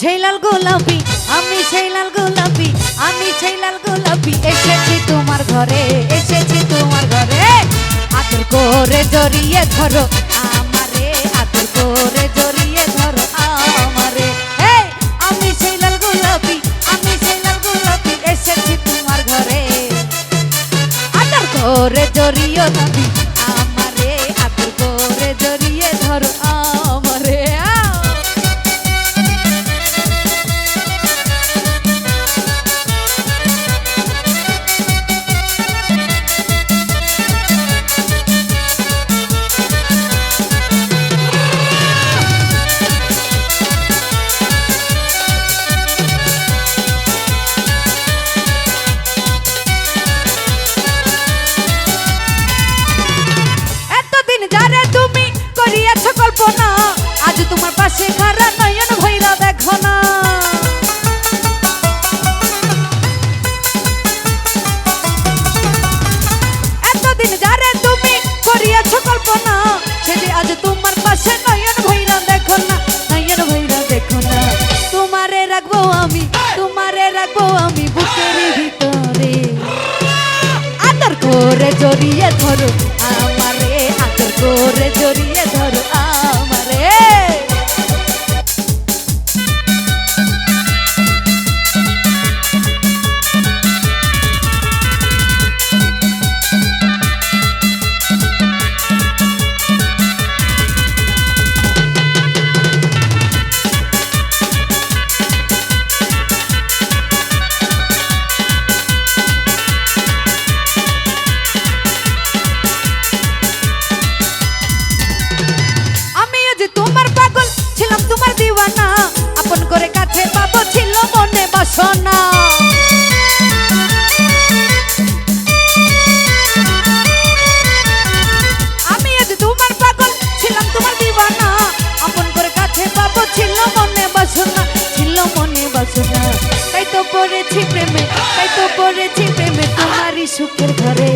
সেই লাল গোলাপি, আমি সেই লাল গোলাপি, আমি সেই লাল গোলাপি, এসেছি তোমার ঘরে, এসেছি তোমার ঘরে। আদর করে জড়িয়ে ধরো আমারে, আদর করে জড়িয়ে ধরো আমারে। আমি সেই লাল গোলাপি, আমি সেই লাল গোলাপি, এসেছি তোমার ঘরে। আদর করে জড়িয়ে নদী করে জড়িয়ে ধরো আমারে আদর করে জড়িয়ে ধরো। যে তোমার পাগল ছিলাম তোমার দিওয়ানা, আপন করে কাছে পাবো ছিল মনে বাসনা। আমি আজ তোমার পাগল ছিলাম তোমার দিওয়ানা, আপন করে কাছে পাবো ছিল মনে বাসনা, ছিল মনে বাসনা। তাই তো পড়েছি প্রেমে, তাই তো পড়েছি প্রেমে তোমারই সুখের ঘরে।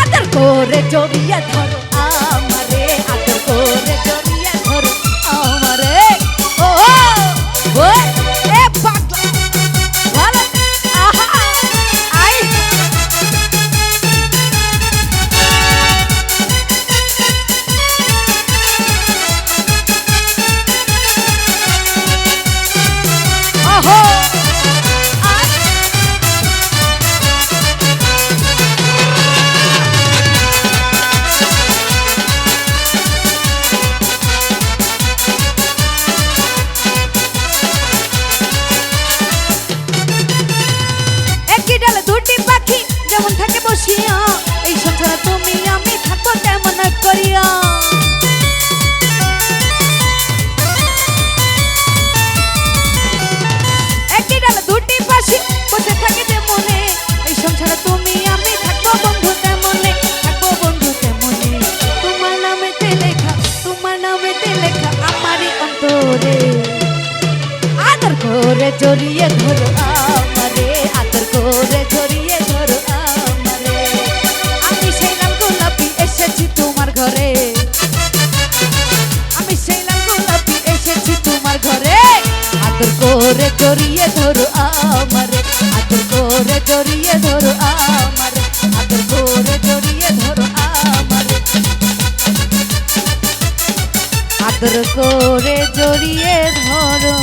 আদর করে জড়িয়ে ধরো। What? যেমন থাকে বসিয়া? এই সংসারে তুমি আমি থাকব তেমন করিয়া? একই ডালে দুটি পাখি বসে থাকে যে মনে। এই সংসারে তুমি আমি থাকব বন্ধু তেমনে, থাকব বন্ধু তেমনে। তোমার নামেতে লেখা, তোমার নামেতে লেখা আমারই অন্তরে। আদর করে জড়িয়ে ধরো আমারে, আদর করে ঘরে। আমি সেই লাল গোলাপি এসেছি তোমার ঘরে। আদর করে জড়িয়ে ধরো আমারে। আদর করে জড়িয়ে ধরো আমারে। আদর করে জড়িয়ে ধরো আমারে। আদর করে জড়িয়ে ধরো।